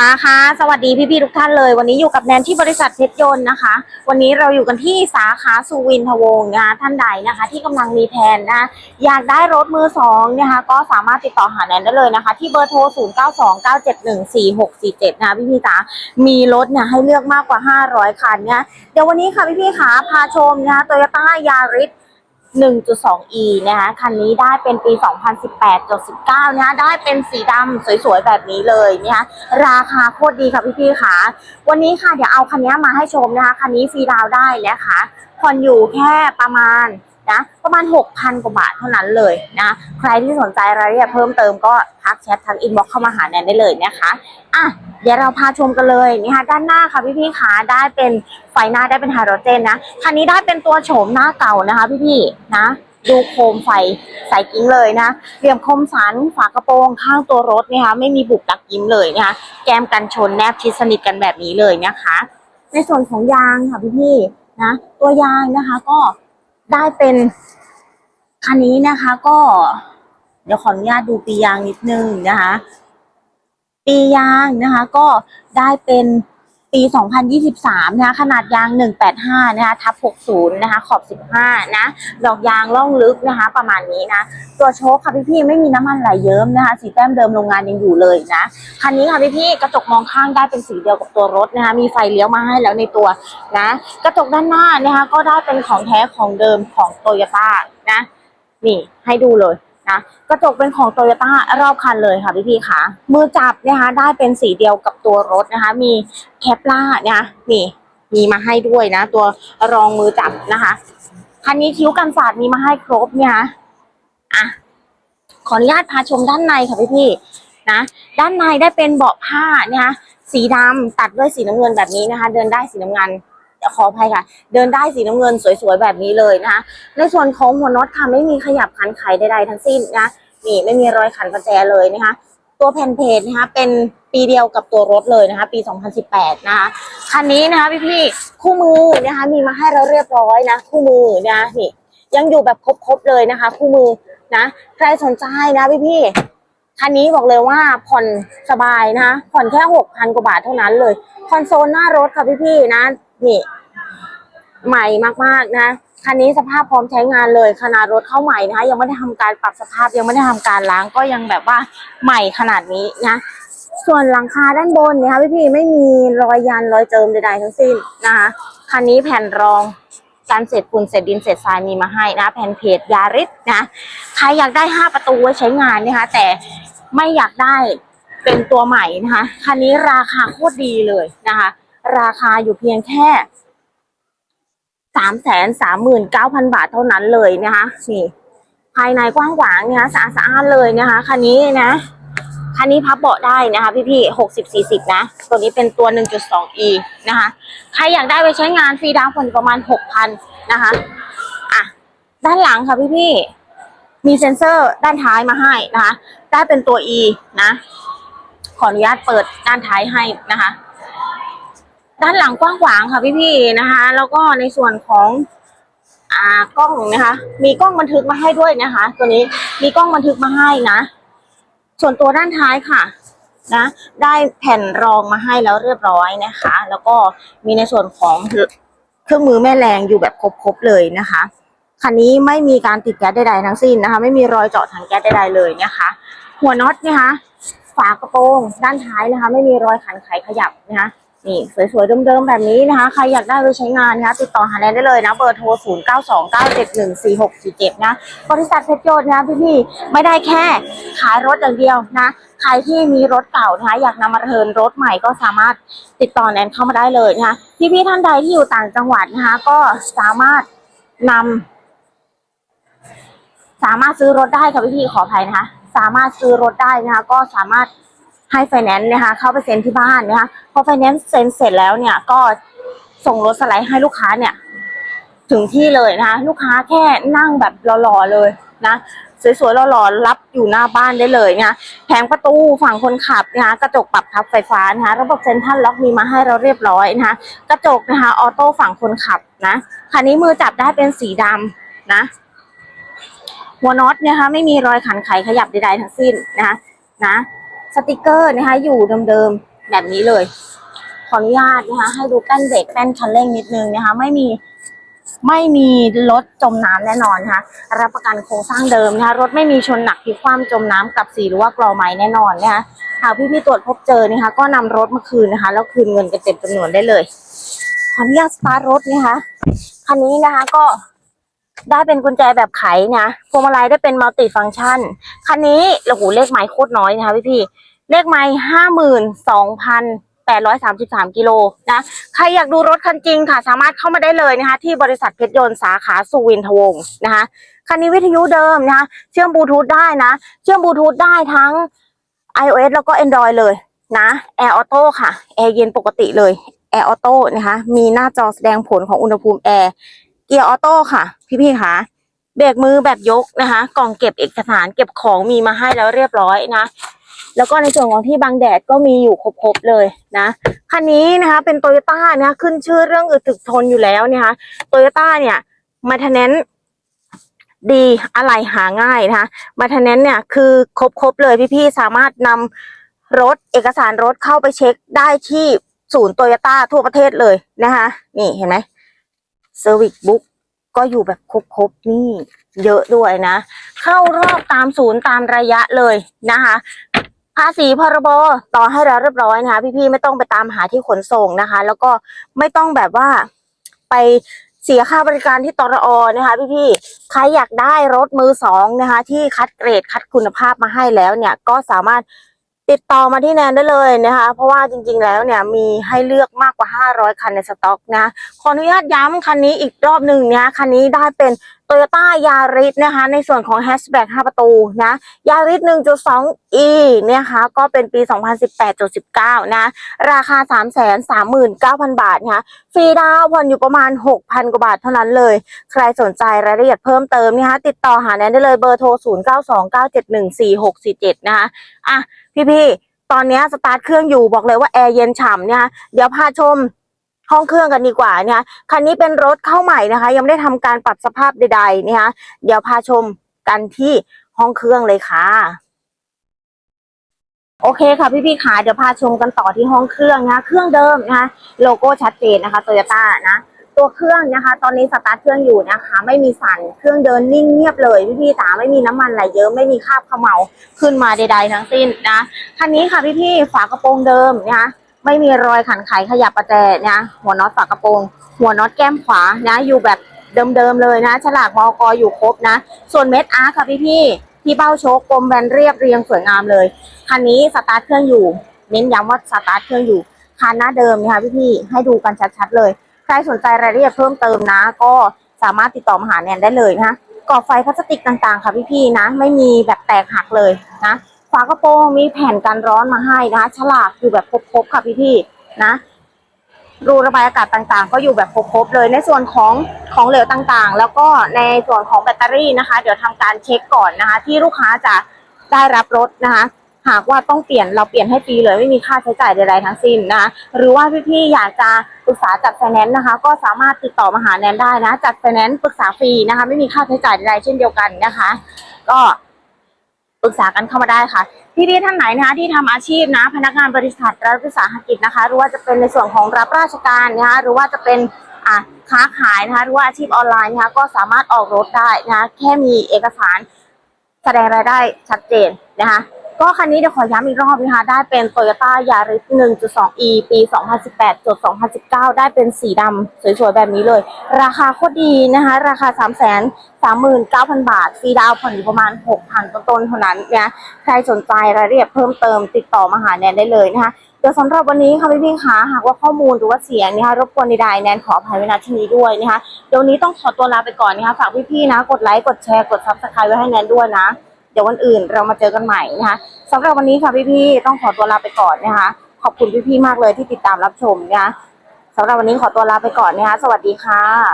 มาค่ะ สวัสดีพี่ๆทุกท่านเลย วันนี้อยู่กับแนนที่บริษัทเพชรยนต์นะคะ วันนี้เราอยู่กันที่สาขาสุวินทวงศ์นะคะท่านใดนะคะ ที่กำลังมีแผนนะคะอยากได้รถมือสองนะคะ ก็สามารถติดต่อหาแนนได้เลยนะคะ ที่เบอร์โทร 0 9 2 9 7 1 4 6 4 7 นะคะพี่ๆจ๋ามีรถเนี่ยให้เลือกมากกว่า 500 คันเนี่ยเดี๋ยววันนี้ค่ะพี่ๆขาพาชมนะคะโตโยต้ายาริส 1.2e นะคะคันนี้ได้เป็นปี 2018.19นะคะได้เป็นสีดำสวยๆ แบบนี้เลยนะคะราคาโคตรดีค่ะพี่ๆค่ะ วันนี้ค่ะเดี๋ยวเอาคันนี้มาให้ชมนะคะ คันนี้ฟรีดาวได้นะคะผ่อนอยู่แค่ประมาณ นะประมาณ 6,000 กว่าบาทเท่านั้นเลยนะใครที่สนใจรายละเอียดเพิ่มเติมก็ทักแชททักอินบ็อกเข้ามาหาแนนได้เลยนะคะอะเดี๋ยวเราพาชมกันเลยนี่ค่ะด้านหน้าค่ะพี่ๆค่ะได้เป็นไฟหน้าได้เป็นไฮโดรเจนนะคันนี้ได้เป็นตัวโฉมหน้าเก่านะคะพี่ๆนะดูโคมไฟใส่กิ้งเลยนะเหลี่ยมคมสันฝากระโปรงข้างตัวรถนะคะไม่มีบุบดักยิ้มเลยนะคะแก้มกันชนแนบชิดสนิทกันแบบนี้เลยนะคะ ในส่วนของยางค่ะพี่ๆนะตัวยางนะคะก็ ได้เป็นคันนี้นะคะ ก็ เดี๋ยวขออนุญาตดูปียางนิดนึงนะคะ ปียางนะคะ ก็ได้เป็น ปี 2023 นะคะ ขนาดยาง 185 นะคะ ทับ 60 นะคะ ขอบ 15 นะ ดอกยางล่องลึกนะคะ ประมาณนี้นะ ตัวโชคค่ะพี่ๆ ไม่มีน้ำมันไหลเยิ้มนะคะ สีแต้มเดิมโรงงานยังอยู่เลยนะ คันนี้ค่ะพี่ๆ กระจกมองข้างได้เป็นสีเดียวกับตัวรถนะคะ มีไฟเลี้ยวมาให้แล้วในตัวนะ กระจกด้านหน้านะคะ ก็ได้เป็นของแท้ของเดิมของโตโยต้านะ นี่ให้ดูเลย นะกระจกเป็นของโตโยต้ารอบคันเลยค่ะพี่พี่ค่ะ มือจับนะคะได้เป็นสีเดียวกับตัวรถนะคะ มีแคปล่าเนี่ยนี่มีมาให้ด้วยนะ ตัวรองมือจับนะคะคันนี้คิ้วกันสาดมีมาให้ครบเนี่ยนะอะขออนุญาตพาชมด้านในค่ะพี่พี่นะ ด้านในได้เป็นเบาะผ้านะคะสีดำตัดด้วยสีน้ำเงินแบบนี้นะคะ เดินได้สีน้ำเงิน ขออภัยค่ะ เดินได้สีน้ำเงินสวยๆแบบนี้เลยนะคะ ในส่วนของหัวน็อตค่ะไม่มีขยับขันไขใดๆทั้งสิ้นนะนี่ไม่มีรอยขันประแจเลยนะคะ ตัวแผ่นเพจนะคะเป็นปีเดียวกับตัวรถเลยนะคะ ปี 2018 นะคะคันนี้นะคะพี่ๆคู่มือนะคะมีมาให้เราเรียบร้อยนะ คู่มือนะนี่ยังอยู่แบบครบๆเลยนะคะ คู่มือนะใครสนใจนะพี่ๆคันนี้บอกเลยว่าผ่อนสบายนะคะผ่อนแค่6,000กว่าบาทเท่านั้นเลย คอนโซลหน้ารถค่ะพี่ๆนะ นี่ ใหม่มากๆนะคันนี้สภาพพร้อมใช้งานเลยขนาดรถเข้าใหม่นะคะยังไม่ได้ทำการปรับสภาพยังไม่ได้ทำการล้างก็ยังแบบว่าใหม่ขนาดนี้นะส่วนหลังคาด้านบนเนี่ยค่ะพี่ไม่มีรอยยันรอยเจิมใดๆทั้งสิ้นนะคะคันนี้แผ่นรองการเศษฝุ่นเศษดินเศษทรายมีมาให้นะ แผ่นเพจยาริสนะใครอยากได้ห้าประตูไว้ใช้งานนะคะแต่ไม่อยากได้เป็นตัวใหม่นะคะคันนี้ราคาโคตรดีเลยนะคะ ราคาอยู่เพียงแค่สามแสนสามหมื่นเก้าพันบาทเท่านั้นเลยนะคะนี่ภายในกว้างขวางนะคะสะอาดสะอานเลยนะคะคันนี้นะคันนี้พับเบาะได้นะคะ พี่พี่หกสิบสี่สิบนะ ตัวนี้เป็นตัวหนึ่งจุดสอง e นะคะ ใครอยากได้ไปใช้งานฟรีดาวน์ผ่อนประมาณหกพันนะคะอะด้านหลังค่ะพี่พี่มีเซ็นเซอร์ด้านท้ายมาให้นะคะ ได้เป็นตัว e นะ ขออนุญาตเปิดด้านท้ายให้นะคะ ด้านหลังกว้างขวางค่ะพี่ๆนะคะ แล้วก็ในส่วนของอ่ากล้องนะคะ มีกล้องบันทึกมาให้ด้วยนะคะ ตัวนี้มีกล้องบันทึกมาให้นะ ส่วนตัวด้านท้ายค่ะนะ ได้แผ่นรองมาให้แล้วเรียบร้อยนะคะ แล้วก็มีในส่วนของเครื่องมือแม่แรงอยู่แบบครบๆเลยนะคะคันนี้ไม่มีการติดแก๊สใดๆทั้งสิ้นนะคะ ไม่มีรอยเจาะถังแก๊สใดๆเลยนะคะ หัวน็อตนะคะฝากระโปรงด้านท้ายนะคะ ไม่มีรอยขันไขขยับนะคะ นี่สวยๆเดิมๆแบบนี้นะคะใครอยากได้ไปใช้งานนะคะติดต่อหาแนนได้เลยนะเบอร์โทร 0 9 2 9 7 1 4 6 4 7 นะบริษัทเพชรโยนนะพี่ๆไม่ได้แค่ขายรถอย่างเดียวนะ ใครที่มีรถเก่านะคะอยากนำมาเทิร์นรถใหม่ก็สามารถติดต่อแนนเข้ามาได้เลยนะคะพี่ๆท่านใดที่อยู่ต่างจังหวัดนะคะก็สามารถนำสามารถซื้อรถได้ค่ะพี่ๆขออภัยนะคะ สามารถซื้อรถได้นะคะก็สามารถ ให้ไฟแนนซ์นะคะเข้าไปเซ็นที่บ้านนะคะพอไฟแนนซ์เซ็นเสร็จแล้วเนี่ยก็ส่งรถสไลด์ให้ลูกค้าเนี่ยถึงที่เลยนะคะลูกค้าแค่นั่งแบบหล่อๆเลยนะสวยๆหล่อๆรับอยู่หน้าบ้านได้เลยนะคะแผงประตูฝั่งคนขับนะคะกระจกปรับพับไฟฟ้านะคะระบบเซ็นทรัลล็อกมีมาให้เราเรียบร้อยนะคะกระจกนะคะออโต้ฝั่งคนขับนะคันนี้มือจับได้เป็นสีดำนะหัวน็อตเนี่ยนะคะไม่มีรอยขันไขขยับใดๆทั้งสิ้นนะคะนะ สติกเกอร์นะคะ อยู่เดิมๆแบบนี้เลย ขออนุญาตนะคะ ให้ดูแป้นเบรกแป้นคันเร่งนิดนึงนะคะ ไม่มีไม่มีรถจมน้ำแน่นอนนะคะรับประกันโครงสร้างเดิมนะคะรถไม่มีชนหนักพลิกคว่ำจมน้ำกับสีหรือว่ากรอไม้แน่นอนนะคะหากพี่ๆตรวจพบเจอนะคะ ก็นำรถมาคืนนะคะ แล้วคืนเงินกันเต็มจำนวนได้เลยขออนุญาตสตาร์ทรถนะคะคันนี้นะคะก็ ได้เป็นกุญแจแบบไขนะพวงมาลัยได้เป็นมัลติฟังก์ชัน คันนี้โอ้โหเลขไม้โคตรน้อยนะคะพี่พี่เลขไม้ห้าหมื่นสองพันแปดร้อยสามสิบสามกิโลนะ ใครอยากดูรถคันจริงค่ะ สามารถเข้ามาได้เลยนะคะ ที่บริษัทเพชรยนต์สาขาสุวินทวงศ์นะคะ คันนี้วิทยุเดิมนะคะ เชื่อมบลูทูธได้นะ เชื่อมบลูทูธได้ทั้ง iOS แล้วก็ Android เลยนะ Air Auto ค่ะแอร์เย็นปกติเลย Air Auto นะคะ มีหน้าจอแสดงผลของอุณหภูมิแอร์ เกียร์ออโต้ค่ะ พี่ๆค่ะเบรกมือแบบยกนะคะ กล่องเก็บเอกสารเก็บของมีมาให้แล้วเรียบร้อยนะ แล้วก็ในส่วนของที่บังแดดก็มีอยู่ครบๆเลยนะคันนี้นะคะ เป็นโตโยต้านะขึ้นชื่อเรื่องอึดถึกทนอยู่แล้วนะคะโตโยต้าเนี่ยมาทนแนนดีอะไรหาง่ายนะคะมาทนแนนเนี่ยคือครบๆเลยพี่ๆสามารถนำรถเอกสารรถเข้าไปเช็คได้ที่ศูนย์โตโยต้าทั่วประเทศเลยนะคะ นี่เห็นไหม เซอร์วิสบุ๊กก็อยู่แบบครบๆนี่ เยอะด้วยนะ เข้ารอบตามศูนย์ตามระยะเลยนะคะภาษีพรบต่อให้แล้วเรียบร้อยนะคะ พี่ๆไม่ต้องไปตามหาที่ขนส่งนะคะ แล้วก็ไม่ต้องแบบว่าไปเสียค่าบริการที่ตรอนะคะพี่ๆใครอยากได้รถมือสองนะคะ ที่คัดเกรดคัดคุณภาพมาให้แล้วเนี่ยก็สามารถ ติดต่อมาที่แนนได้เลยนะคะ เพราะว่าจริงๆแล้วเนี่ยมีให้เลือกมากกว่า 500 คันในสต็อกนะขออนุญาตย้ำคันนี้อีกรอบหนึ่งนะคันนี้ได้เป็น Toyota Yaris นะคะ ในส่วนของ Hatchback 5ประตูนะ Yaris 1.2e เนี่ยค่ะก็เป็นปี 2018-19 นะ ราคา 339,000 บาทนะคะฟรีดาวน์ผ่อนอยู่ประมาณ 6,000 กว่าบาทเท่านั้นเลย ใครสนใจรายละเอียดเพิ่มเติมนะคะติดต่อหาแนนได้เลยเบอร์โทร 0929714647 นะคะอะพี่ๆตอนนี้สตาร์ทเครื่องอยู่บอกเลยว่าแอร์เย็นฉ่ำเนี่ยเดี๋ยวพาชม ห้องเครื่องกันดีกว่าเนี่ยคันนี้เป็นรถเข้าใหม่นะคะ ยังไม่ได้ทำการปรับสภาพใดๆนะคะเดี๋ยวพาชมกันที่ห้องเครื่องเลยค่ะ โอเคค่ะพี่ๆขาเดี๋ยวพาชมกันต่อที่ห้องเครื่องนะคะเครื่องเดิมนะคะโลโก้ชัดเจนนะคะโตโยต้านะตัวเครื่องนะคะ ตอนนี้สตาร์ทเครื่องอยู่นะคะ ไม่มีสั่นเครื่องเดินนิ่งเงียบเลยพี่ๆจ๋าไม่มีน้ำมันไหลเยอะไม่มีคราบเขมเหลาขึ้นมาใดๆทั้งสิ้นนะคันนี้ค่ะพี่ๆฝากระโปรงเดิมนะคะ ไม่มีรอยขันไขขยับประแจนะหัวน็อตฝากระโปรง หัวน็อตแก้มขวานะอยู่แบบเดิมๆเลยนะ ฉลากมอกอยู่ครบนะ ส่วนเม็ดอาร์ค่ะพี่ๆที่เบ้าโชคกลมแบนเรียบเรียงสวยงามเลยคันนี้สตาร์ทเครื่องอยู่ เน้นย้ำว่าสตาร์ทเครื่องอยู่คันหน้าเดิมนะคะพี่ๆให้ดูกันชัดๆเลย ใครสนใจรายละเอียดเพิ่มเติมนะ ก็สามารถติดต่อมาหาแนนได้เลยนะก่อไฟพลาสติกต่างๆ ค่ะพี่ๆนะ ไม่มีแบบแตกหักเลยนะ ฝากระโปรงมีแผ่นกันร้อนมาให้นะคะ ฉลากอยู่แบบครบๆค่ะพี่ๆนะรูระบายอากาศต่างๆ ก็อยู่แบบครบๆเลย ในส่วนของของเหลวต่างๆ แล้วก็ในส่วนของแบตเตอรี่นะคะ เดี๋ยวทำการเช็คก่อนนะคะ ที่ลูกค้าจะได้รับรถนะคะ หากว่าต้องเปลี่ยนเราเปลี่ยนให้ฟรีเลยไม่มีค่าใช้จ่ายใดๆทั้งสิ้นนะคะหรือว่าพี่ๆอยากจะปรึกษาจัดไฟแนนซ์นะคะ ก็สามารถติดต่อมาหาแนนได้นะจัดไฟแนนซ์ปรึกษาฟรีนะคะ ไม่มีค่าใช้จ่ายใดๆเช่นเดียวกันนะคะ ก็ ปรึกษากันเข้ามาได้ค่ะพี่ๆท่านไหนนะคะที่ทำอาชีพนะ พนักงานบริษัทรัฐวิสาหกิจนะคะ หรือว่าจะเป็นในส่วนของรับราชการนะคะหรือว่าจะเป็นอะค้าขายนะคะหรือว่าอาชีพออนไลน์นะคะก็สามารถออกรถได้นะคะแค่มีเอกสารแสดงรายได้ชัดเจนนะคะ ก็คันนี้เดี๋ยวขอย้ำอีกรอบนะคะได้เป็น Toyota Yaris 1.2e ปี 2018จด2019 ได้เป็นสีดำสวยๆ แบบนี้เลย ราคาโคตรดีนะคะ ราคา 339,000 บาท ฟรีดาวผ่อนอยู่ประมาณ 6,000 ต้นๆเท่านั้นนะใครสนใจรายละเอียดเพิ่มเติมติดต่อมาหาแนนได้เลยนะคะเดี๋ยวสำหรับวันนี้ค่ะพี่พี่ๆคะหากว่าข้อมูลหรือว่าเสียงนะคะรบกวนใดๆแนนขออภัยไว้ณที่นี้ด้วยนะคะเดี๋ยวนี้ต้องขอตัวลาไปก่อนนะคะฝากพี่ๆนะ กดไลค์กดแชร์กด subscribe ไว้ให้แนนด้วยนะ เดี๋ยววันอื่นเรามาเจอกันใหม่นะคะสำหรับวันนี้ค่ะพี่ๆต้องขอตัวลาไปก่อนนะคะ ขอบคุณพี่ๆมากเลยที่ติดตามรับชมนะคะสำหรับวันนี้ขอตัวลาไปก่อนนะคะสวัสดีค่ะ